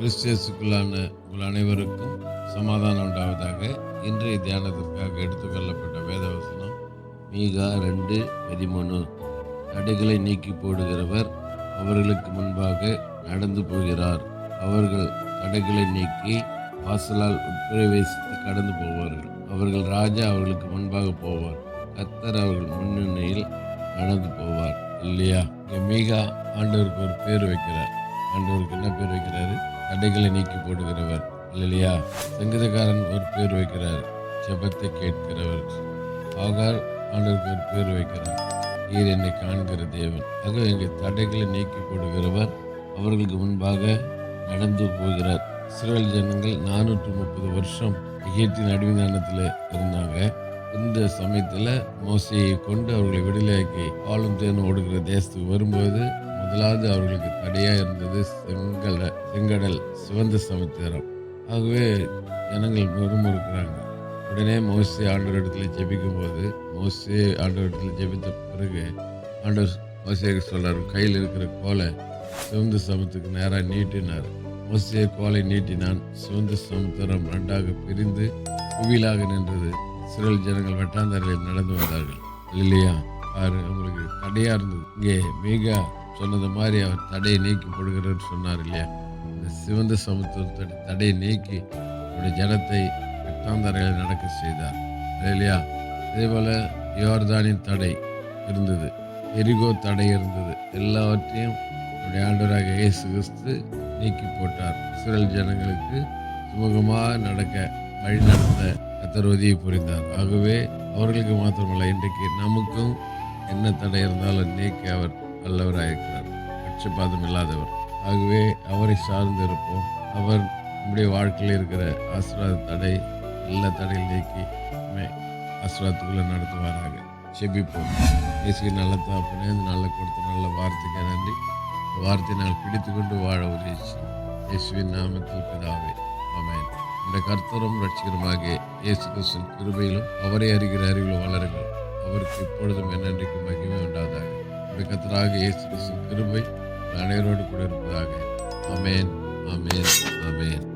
கிறிஸ்டியஸுக்குள்ளான உங்கள் அனைவருக்கும் சமாதானம் உண்டாவதாக இன்றைய தியானத்திற்காக எடுத்துக்கொள்ளப்பட்ட வேதவசனம் மீகா ரெண்டு பதிமூணு. தடைகளை நீக்கி போடுகிறவர் அவர்களுக்கு முன்பாக நடந்து போகிறார். அவர்கள் தடைகளை நீக்கி வாசலால் உட்பிரவேசித்து கடந்து போவார்கள். அவர்கள் ராஜா அவர்களுக்கு முன்பாக போவார். கர்த்தர் அவர்கள் முன்னணியில் நடந்து போவார். இல்லையா மீகா ஆண்டவருக்கு ஒரு பேர் வைக்கிறார். ஆண்டவருக்கு என்ன பேர் வைக்கிறாரு? தடைகளை நீக்கி போடுகிறவர். இல்லையா சங்கீதக்காரன் ஒரு பேர் வைக்கிறார். ஜபத்தை கேட்கிறவர். ஆகார் ஆண்டவருக்கு ஒரு பேர் வைக்கிறார். நீர் என்னை காண்கிற தேவன். ஆக இங்கே தடைகளை நீக்கி போடுகிறவர் அவர்களுக்கு முன்பாக நடந்து போகிறார். இஸ்ரேல் ஜனங்கள் நானூற்று முப்பது வருஷம் எகிப்தின் அடிமைதானத்தில் இருந்தாங்க. இந்த சமயத்தில் மோசையை கொண்டு அவர்களை விடுதலையாக்கி ஆளும் தேனும் ஓடுகிற தேசத்துக்கு வரும்போது முதலாவது அவர்களுக்கு தடையாக இருந்தது செங்கல செங்கடல் சிவந்த சமுத்திரம். ஆகவே ஜனங்கள் முறுமுறுக்கிறாங்க. உடனே மோசி ஆண்டவர் இடத்துல ஜெபிக்கும் போது மோசி ஆண்டவர் இடத்துல ஜெபித்த பிறகு ஆண்டவர் மோசேக்கு சொல்கிறார் கையில் இருக்கிற கோலை சிவந்த சமத்துக்கு நேராக நீட்டினார். மோசே கோலை நீட்டினான். சிவந்த சமுத்திரம் ரெண்டாக பிரிந்து குவிலாக நின்றது. சிறல் ஜனங்கள் வெட்டாந்தரையில் நடந்து வந்தார்கள். இல்லையா பாரு அவங்களுக்கு தடையாக இருந்தது. இங்கே மீகா சொன்னது மாதிரி அவர் தடையை நீக்கி போடுகிறார் சொன்னார் இல்லையா? இந்த சிவந்த சமுத்திரத்தோட தடையை நீக்கி அவருடைய ஜனத்தை வெட்டாந்தரையில் நடக்க செய்தார். இல்லையா? அதே போல யோர்தானின் தடை இருந்தது எரிகோ தடை இருந்தது. எல்லாவற்றையும் அவருடைய ஆண்டவராக இயேசு கிறிஸ்து நீக்கி போட்டார். இஸ்ரேல் ஜனங்களுக்கு சுமூகமாக நடக்க வழி நடத்த கத்தர் உதவி புரிந்தார். ஆகவே அவர்களுக்கு மாத்திரமல்ல இன்றைக்கு நமக்கும் என்ன தடை இருந்தாலும் நீக்கி அவர் நல்லவராயிருக்கிறார். பட்சபாதம் இல்லாதவர். ஆகவே அவரை சார்ந்து இருப்போம் அவர் நம்முடைய வாழ்க்கையில் இருக்கிற ஆசீர்வாத தடை எல்லா தடையில் நீக்கி நம்மை ஆசீர்வாதத்துக்குள்ளே நடத்துவாராக. செபிப்போம் இயேசுக்கு நல்ல தாப்பனே இந்த நல்ல கொடுத்த நல்ல வார்த்தைக்கு நன்றி. இந்த வார்த்தையை நாங்கள் பிடித்து கொண்டு வாழ உதவி இயேசுவின் நாமத்தில் பிதாவே ஆமேன். இந்த கர்த்தரும் ரட்சிகரமாக இயேசு கிறிஸ்துவின் கிருபையிலும் அவரை அறிகிற அறிவிலும் வளருங்கள். அவருக்கு இப்பொழுதும் என்னென்றைக்கு மகிமை உண்டாதாக நம்முடைய கத்தராக இயேசு கிறிஸ்துவின் கிருபை அனைவரோடு கூட இருப்பதாக. அமேன் அமேன் அமேன்